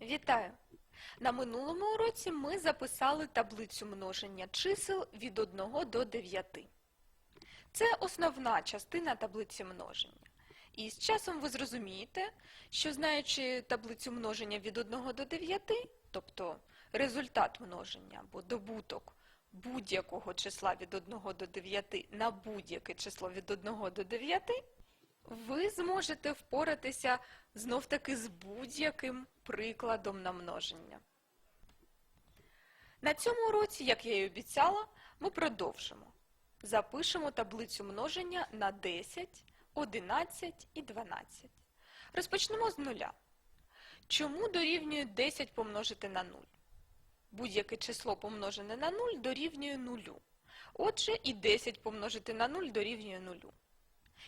Вітаю! На минулому уроці ми записали таблицю множення чисел від 1 до 9. Це основна частина таблиці множення. І з часом ви зрозумієте, що знаючи таблицю множення від 1 до 9, тобто результат множення або добуток будь-якого числа від 1 до 9 на будь-яке число від 1 до 9, ви зможете впоратися знов-таки з будь-яким прикладом на множення. На цьому уроці, як я і обіцяла, ми продовжимо. Запишемо таблицю множення на 10, 11 і 12. Розпочнемо з нуля. Чому дорівнює 10 помножити на 0? Будь-яке число помножене на 0 дорівнює 0. Отже, і 10 помножити на 0 дорівнює 0.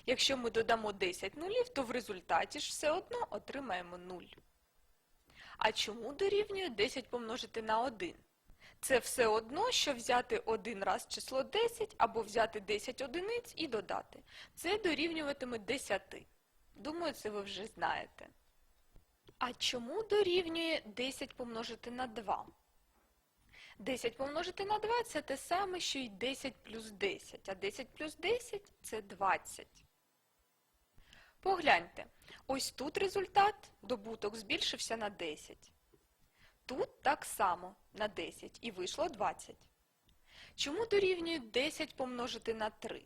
Якщо ми додамо 10 нулів, то в результаті ж все одно отримаємо 0. А чому дорівнює 10 помножити на 1? Це все одно, що взяти один раз число 10 або взяти 10 одиниць і додати. Це дорівнюватиме 10. Думаю, це ви вже знаєте. А чому дорівнює 10 помножити на 2? 10 помножити на 2 це те саме, що й 10 плюс 10, а 10 плюс 10 це 20. Погляньте, ось тут результат, добуток збільшився на 10. Тут так само на 10 і вийшло 20. Чому дорівнює 10 помножити на 3?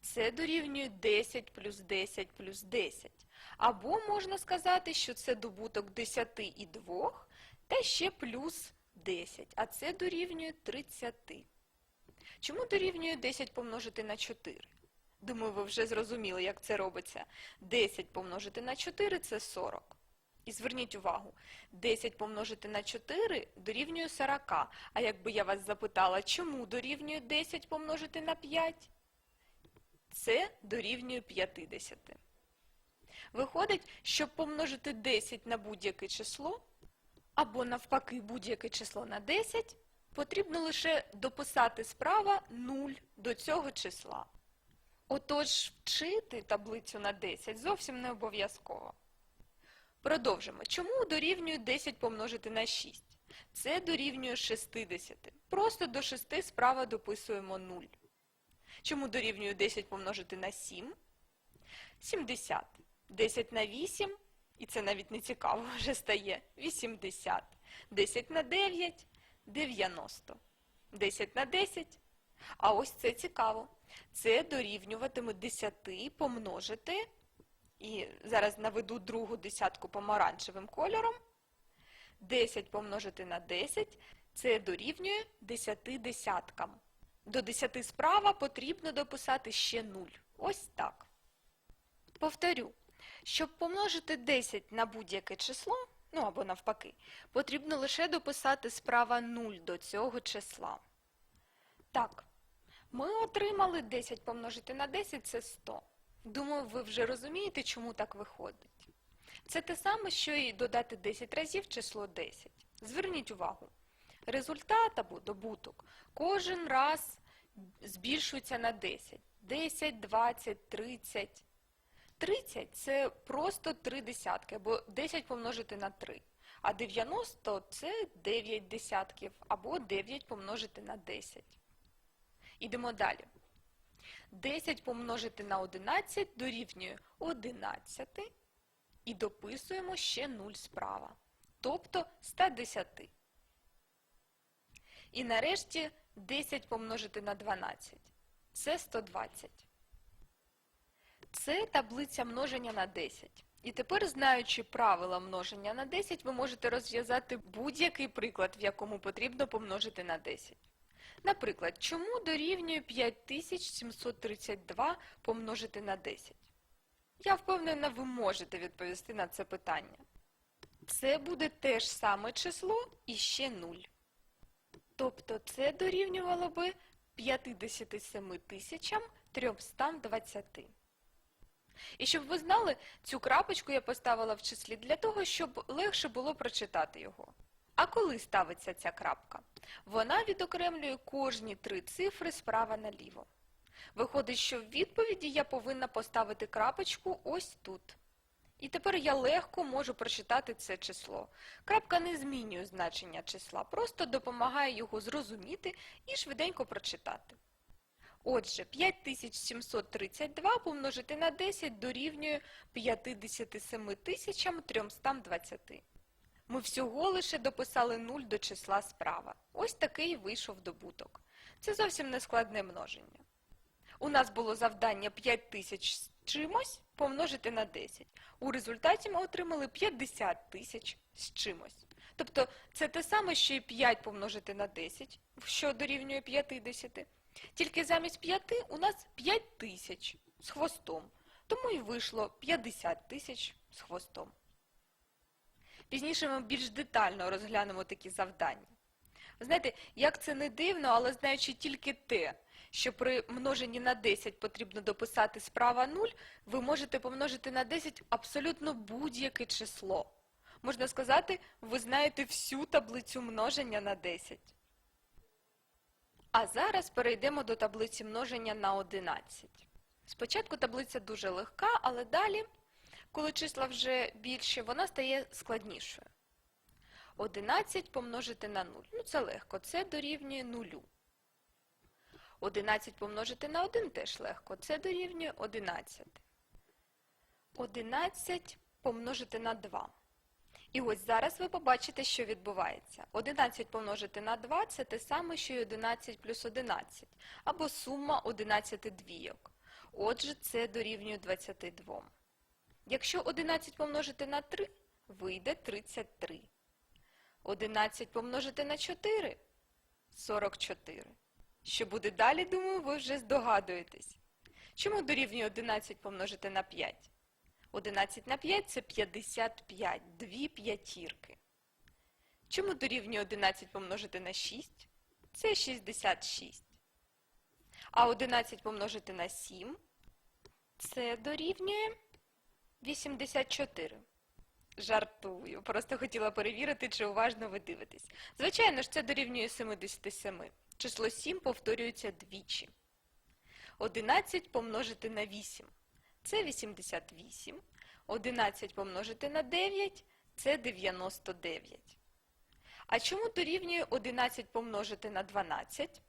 Це дорівнює 10 плюс 10 плюс 10. Або можна сказати, що це добуток 10 і 2 та ще плюс 10, а це дорівнює 30. Чому дорівнює 10 помножити на 4? Думаю, ви вже зрозуміли, як це робиться. 10 помножити на 4 – це 40. І зверніть увагу, 10 помножити на 4 дорівнює 40. А якби я вас запитала, чому дорівнює 10 помножити на 5? Це дорівнює 50. Виходить, щоб помножити 10 на будь-яке число, або навпаки будь-яке число на 10, потрібно лише дописати справа 0 до цього числа. Отож, вчити таблицю на 10 зовсім не обов'язково. Продовжимо. Чому дорівнює 10 помножити на 6? Це дорівнює 60. Просто до 6 справа дописуємо 0. Чому дорівнює 10 помножити на 7? 70. 10 на 8, і це навіть не цікаво вже стає, 80. 10 на 9 – 90. 10 на 10 – а ось це цікаво. Це дорівнюватиме 10 помножити, і зараз наведу другу десятку помаранчевим кольором. 10 помножити на 10 – це дорівнює 10 десяткам. До 10 справа потрібно дописати ще 0. Ось так. Повторю, щоб помножити 10 на будь-яке число, ну або навпаки, потрібно лише дописати справа 0 до цього числа. Так, ми отримали 10 помножити на 10 – це 100. Думаю, ви вже розумієте, чому так виходить. Це те саме, що і додати 10 разів число 10. Зверніть увагу, результат або добуток кожен раз збільшується на 10. 10, 20, 30. 30 – це просто 3 десятки, або 10 помножити на 3. А 90 – це 9 десятків, або 9 помножити на 10. Ідемо далі. 10 помножити на 11 дорівнює 11 і дописуємо ще 0 справа, тобто 110. І нарешті 10 помножити на 12 – це 120. Це таблиця множення на 10. І тепер, знаючи правила множення на 10, ви можете розв'язати будь-який приклад, в якому потрібно помножити на 10. Наприклад, чому дорівнює 5732 помножити на 10? Я впевнена, ви можете відповісти на це питання. Це буде те ж саме число і ще 0. Тобто це дорівнювало би 57 320. І щоб ви знали, цю крапочку я поставила в числі для того, щоб легше було прочитати його. А коли ставиться ця крапка? Вона відокремлює кожні три цифри справа наліво. Виходить, що в відповіді я повинна поставити крапочку ось тут. І тепер я легко можу прочитати це число. Крапка не змінює значення числа, просто допомагає його зрозуміти і швиденько прочитати. Отже, 5732 помножити на 10 дорівнює 57 320. Ми всього лише дописали 0 до числа справа. Ось такий вийшов добуток. Це зовсім не складне множення. У нас було завдання 5000 з чимось помножити на 10. У результаті ми отримали 50 тисяч з чимось. Тобто це те саме, що і 5 помножити на 10, що дорівнює 50. Тільки замість 5 у нас 5 тисяч з хвостом. Тому і вийшло 50 тисяч з хвостом. Пізніше ми більш детально розглянемо такі завдання. Ви знаєте, як це не дивно, але знаючи тільки те, що при множенні на 10 потрібно дописати справа 0, ви можете помножити на 10 абсолютно будь-яке число. Можна сказати, ви знаєте всю таблицю множення на 10. А зараз перейдемо до таблиці множення на 11. Спочатку таблиця дуже легка, але далі, коли числа вже більші, вона стає складнішою. 11 помножити на 0. Ну, це легко, це дорівнює 0. 11 помножити на 1 теж легко, це дорівнює 11. 11 помножити на 2. І ось зараз ви побачите, що відбувається. 11 помножити на 2 – це те саме, що й 11 плюс 11, або сума 11 двійок. Отже, це дорівнює 22. Якщо 11 помножити на 3, вийде 33. 11 помножити на 4 – 44. Що буде далі, думаю, ви вже здогадуєтесь. Чому дорівнює 11 помножити на 5? 11 на 5 – це 55, дві п'ятірки. Чому дорівнює 11 помножити на 6? Це 66. А 11 помножити на 7 – це дорівнює 84. Жартую, просто хотіла перевірити, чи уважно ви дивитесь. Звичайно ж, це дорівнює 77. Число 7 повторюється двічі. 11 помножити на 8 – це 88. 11 помножити на 9 – це 99. А чому дорівнює 11 помножити на 12?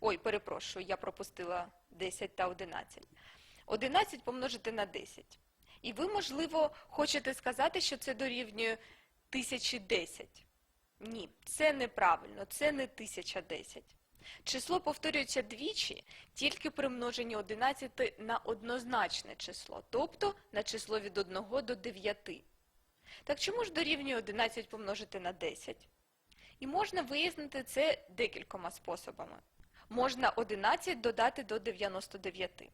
Ой, перепрошую, я пропустила 10 та 11. 11 помножити на 10. І ви, можливо, хочете сказати, що це дорівнює 1010. Ні, це неправильно, це не 1010. Число повторюється двічі тільки при множенні 11 на однозначне число, тобто на число від 1 до 9. Так чому ж дорівнює 11 помножити на 10? І можна вияснити це декількома способами. Можна 11 додати до 99.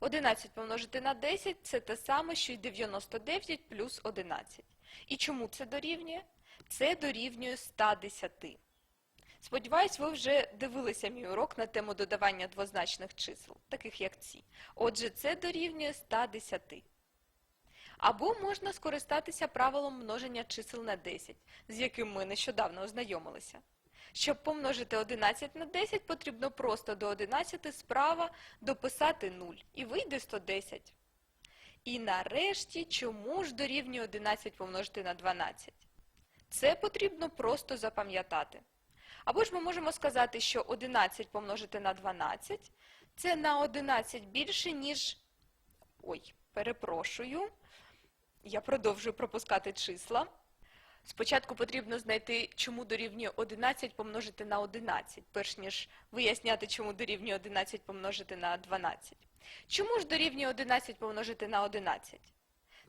11 помножити на 10 – це те саме, що й 99 плюс 11. І чому це дорівнює? Це дорівнює 110. Сподіваюсь, ви вже дивилися мій урок на тему додавання двозначних чисел, таких як ці. Отже, це дорівнює 110. Або можна скористатися правилом множення чисел на 10, з яким ми нещодавно ознайомилися. Щоб помножити 11 на 10, потрібно просто до 11 справа дописати 0 і вийде 110. І нарешті, чому ж дорівнює 11 помножити на 12? Це потрібно просто запам'ятати. Або ж ми можемо сказати, що 11 помножити на 12 – це на 11 більше, ніж... Ой, перепрошую. Я продовжую пропускати числа. Спочатку потрібно знайти, чому дорівнює 11 помножити на 11, перш ніж виясняти, чому дорівнює 11 помножити на 12. Чому ж дорівнює 11 помножити на 11?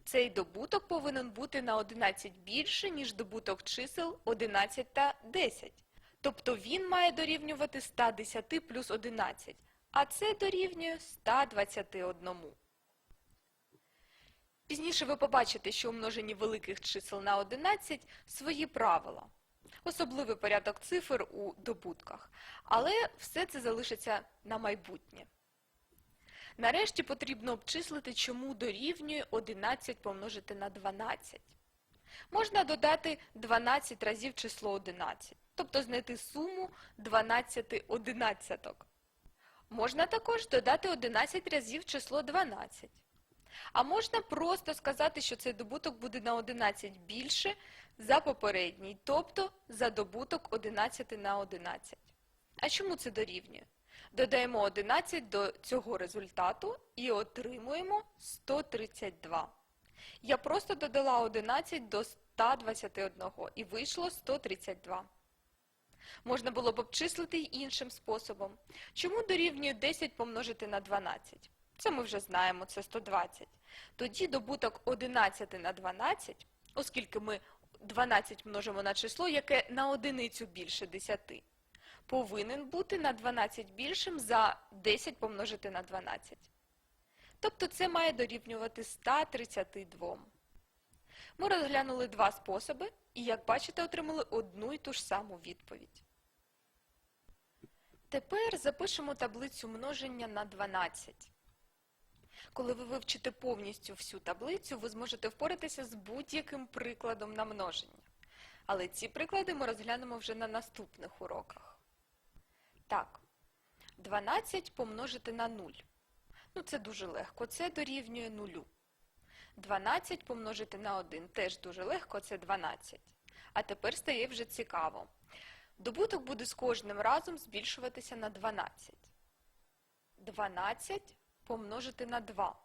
Цей добуток повинен бути на 11 більше, ніж добуток чисел 11 та 10. Тобто він має дорівнювати 110 плюс 11, а це дорівнює 121. Пізніше ви побачите, що у множенні великих чисел на 11 свої правила. Особливий порядок цифр у добутках. Але все це залишиться на майбутнє. Нарешті потрібно обчислити, чому дорівнює 11 помножити на 12. Можна додати 12 разів число 11, тобто знайти суму 12 одинадцяток. Можна також додати 11 разів число 12. А можна просто сказати, що цей добуток буде на 11 більше за попередній, тобто за добуток 11 на 11. А чому це дорівнює? Додаємо 11 до цього результату і отримуємо 132. Я просто додала 11 до 121 і вийшло 132. Можна було б обчислити й іншим способом. Чому дорівнює 10 помножити на 12? Це ми вже знаємо, це 120. Тоді добуток 11 на 12, оскільки ми 12 множимо на число, яке на одиницю більше 10, повинен бути на 12 більшим за 10 помножити на 12. Тобто це має дорівнювати 132. Ми розглянули два способи і, як бачите, отримали одну і ту ж саму відповідь. Тепер запишемо таблицю множення на 12. Коли ви вивчите повністю всю таблицю, ви зможете впоратися з будь-яким прикладом на множення. Але ці приклади ми розглянемо вже на наступних уроках. Так, 12 помножити на 0. Ну, це дуже легко, це дорівнює 0. 12 помножити на 1 теж дуже легко, це 12. А тепер стає вже цікаво. Добуток буде з кожним разом збільшуватися на 12. 12 помножити на 2.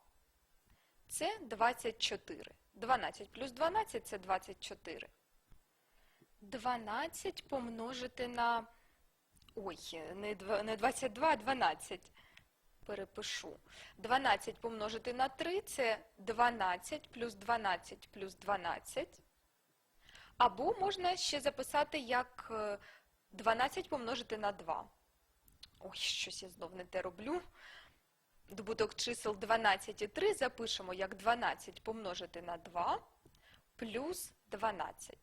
Це 24. 12 плюс 12 це 24. 12 помножити на. Ой, не 22, а 12. Перепишу. 12 помножити на 3 це 12 плюс 12 плюс 12. Або можна ще записати як е, 12 помножити на 2. Ой, щось я знов не те роблю. Добуток чисел 12 і 3 запишемо як 12 помножити на 2 плюс 12.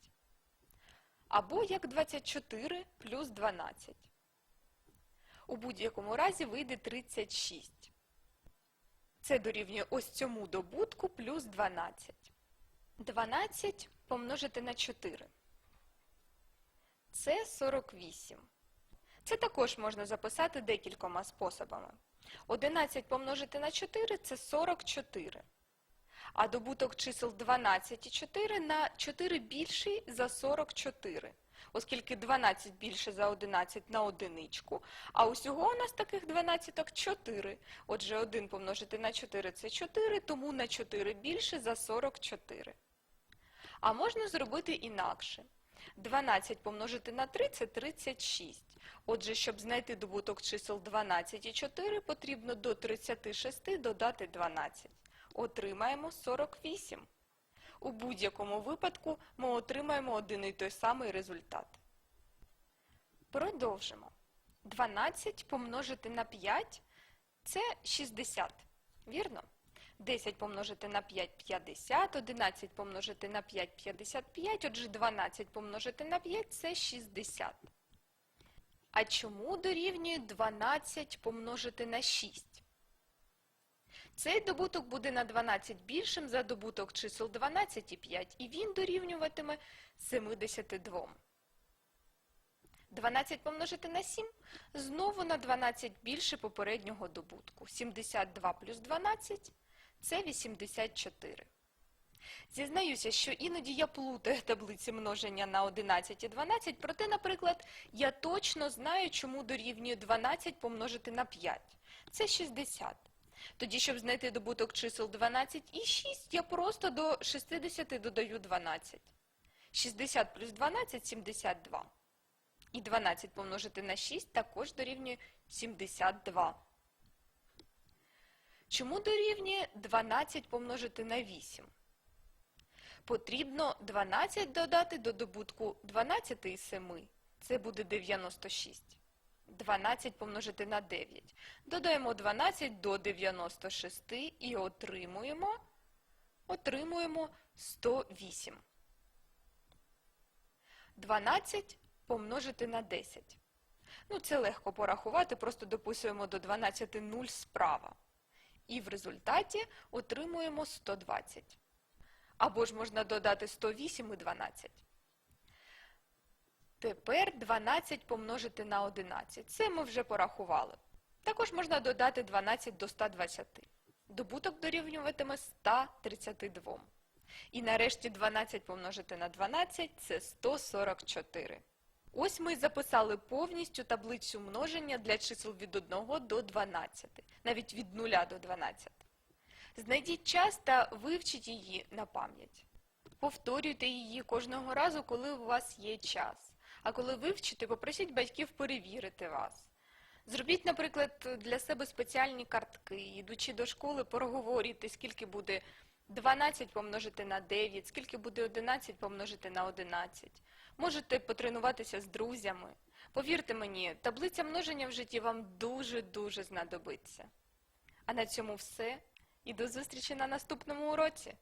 Або як 24 плюс 12. У будь-якому разі вийде 36. Це дорівнює ось цьому добутку плюс 12. 12 помножити на 4. Це 48. Це також можна записати декількома способами. 11 помножити на 4 це 44. А добуток чисел 12 і 4 на 4 більший за 44, оскільки 12 більше за 11 на одиничку, а усього у нас таких 12 4. Отже, 1 помножити на 4 це 4, тому на 4 більше за 44. А можна зробити інакше. 12 помножити на 3 це 36. Отже, щоб знайти добуток чисел 12 і 4, потрібно до 36 додати 12. Отримаємо 48. У будь-якому випадку ми отримаємо один і той самий результат. Продовжимо. 12 помножити на 5 – це 60. Вірно? 10 помножити на 5 – 50, 11 помножити на 5 – 55, отже 12 помножити на 5 – це 60. А чому дорівнює 12 помножити на 6? Цей добуток буде на 12 більшим за добуток чисел 12 і 5, і він дорівнюватиме 72. 12 помножити на 7 – знову на 12 більше попереднього добутку. 72 плюс 12 – це 84. Зізнаюся, що іноді я плутаю таблиці множення на 11 і 12, проте, наприклад, я точно знаю, чому дорівнює 12 помножити на 5. Це 60. Тоді, щоб знайти добуток чисел 12 і 6, я просто до 60 додаю 12. 60 плюс 12 – 72. І 12 помножити на 6 також дорівнює 72. Чому дорівнює 12 помножити на 8? Потрібно 12 додати до добутку 12 і 7. Це буде 96. 12 помножити на 9. Додаємо 12 до 96 і отримуємо, отримуємо 108. 12 помножити на 10. Ну, це легко порахувати, просто дописуємо до 12 0 справа. І в результаті отримуємо 120. Або ж можна додати 108 і 12. Тепер 12 помножити на 11. Це ми вже порахували. Також можна додати 12 до 120. добуток дорівнюватиме 132. І нарешті 12 помножити на 12 – це 144. Ось ми записали повністю таблицю множення для чисел від 1 до 12, навіть від 0 до 12. Знайдіть час та вивчіть її на пам'ять. Повторюйте її кожного разу, коли у вас є час. А коли вивчите, попросіть батьків перевірити вас. Зробіть, наприклад, для себе спеціальні картки, ідучи до школи, проговорюйте, скільки буде 12 помножити на 9, скільки буде 11 помножити на 11. Можете потренуватися з друзями. Повірте мені, таблиця множення в житті вам дуже-дуже знадобиться. А на цьому все. І до зустрічі на наступному уроці!